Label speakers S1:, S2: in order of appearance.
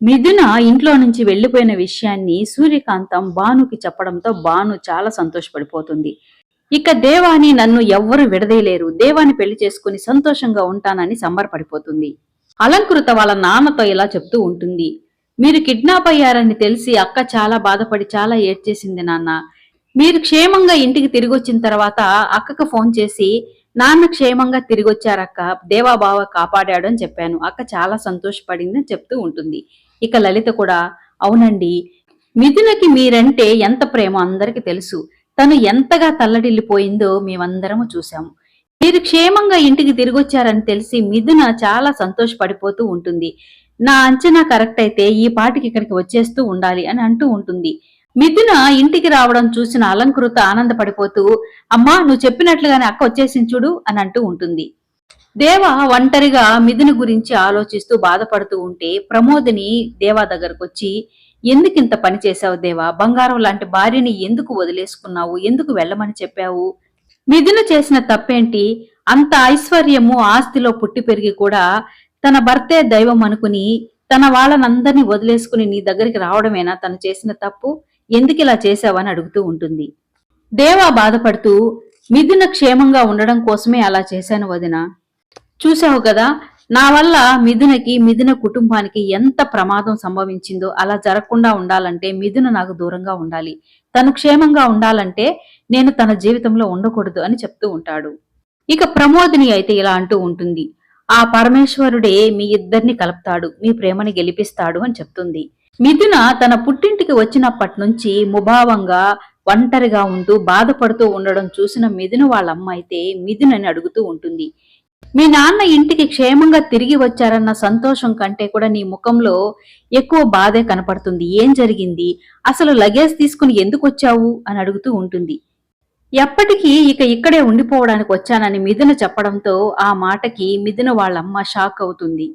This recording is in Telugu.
S1: మిథున ఇంట్లో నుంచి వెళ్ళిపోయిన విషయాన్ని సూర్యకాంతం భానుకి చెప్పడంతో భాను చాలా సంతోషపడిపోతుంది. ఇక దేవాని నన్ను ఎవ్వరు విడదీయలేరు. దేవాని పెళ్ళి చేసుకుని సంతోషంగా ఉంటానని సంబరపడిపోతుంది. అలంకృత వాళ్ళ నాన్నతో ఇలా చెప్తూ ఉంటుంది. మీరు కిడ్నాప్ అయ్యారని తెలిసి అక్క చాలా బాధపడి చాలా ఏడ్చేసింది నాన్న. మీరు క్షేమంగా ఇంటికి తిరిగి వచ్చిన తర్వాత అక్కకు ఫోన్ చేసి నాన్న క్షేమంగా తిరిగి వచ్చారక్క. దేవాబావ కాపాడాడు అని చెప్పాను. అక్క చాలా సంతోషపడింది అని చెప్తూ ఉంటుంది. ఇక లలిత కూడా అవునండి మిథునకి మీరంటే ఎంత ప్రేమ అందరికీ తెలుసు. తను ఎంతగా తల్లడిల్లిపోయిందో మేమందరము చూశాము మీరు క్షేమంగా ఇంటికి తిరిగొచ్చారని తెలిసి మిథున చాలా సంతోషపడిపోతూ ఉంటుంది. నా అంచనా కరెక్ట్ అయితే ఈ పాటికి ఇక్కడికి వచ్చేస్తూ ఉండాలి అని అంటూ ఉంటుంది. మిథున ఇంటికి రావడం చూసిన అలంకృత ఆనందపడిపోతూ అమ్మా నువ్వు చెప్పినట్లుగానే అక్క వచ్చేసింది చూడు అని అంటూ ఉంటుంది. దేవ ఒంటరిగా మిథున గురించి ఆలోచిస్తూ బాధపడుతూ ఉంటే ప్రమోదిని దేవా దగ్గరకు వచ్చి ఎందుకింత పని చేశావు దేవా? బంగారం లాంటి భార్యని ఎందుకు వదిలేసుకున్నావు? ఎందుకు వెళ్ళమని చెప్పావు? మిథున చేసిన తప్పేంటి? అంత ఐశ్వర్యము ఆస్తిలో పుట్టి పెరిగి కూడా తన భర్తే దైవం అనుకుని తన వాళ్ళనందరినీ వదిలేసుకుని నీ దగ్గరికి రావడమేనా? తను చేసిన తప్పు? ఎందుకు ఇలా చేశావని అడుగుతూ ఉంటుంది. దేవా బాధపడుతూ మిథున క్షేమంగా ఉండడం కోసమే అలా చేశాను వదిన. చూసావు కదా నా వల్ల మిథునకి మిథున కుటుంబానికి ఎంత ప్రమాదం సంభవించిందో అలా జరగకుండా ఉండాలంటే మిథున నాకు దూరంగా ఉండాలి. తను క్షేమంగా ఉండాలంటే నేను తన జీవితంలో ఉండకూడదు అని చెప్తూ ఉంటాడు. ఇక ప్రమోదిని అయితే ఇలా అంటూ ఉంటుంది. ఆ పరమేశ్వరుడే మీ ఇద్దరిని కలుపుతాడు మీ ప్రేమని గెలిపిస్తాడు అని చెప్తుంది. మిథున తన పుట్టింటికి వచ్చినప్పటి నుంచి ముభావంగా ఒంటరిగా ఉంటూ బాధపడుతూ ఉండడం చూసిన మిథున వాళ్ళ అమ్మ అయితే మిథునని అడుగుతూ ఉంటుంది. మీ నాన్న ఇంటికి క్షేమంగా తిరిగి వచ్చారన్న సంతోషం కంటే కూడా నీ ముఖంలో ఎక్కువ బాధే కనపడుతుంది. ఏం జరిగింది? అసలు లగేజ్ తీసుకుని ఎందుకు వచ్చావు? అని అడుగుతూ ఉంటుంది. ఎప్పటికీ ఇక ఇక్కడే ఉండిపోవడానికి వచ్చానని మిథున చెప్పడంతో ఆ మాటకి మిథున వాళ్ళమ్మ షాక్ అవుతుంది.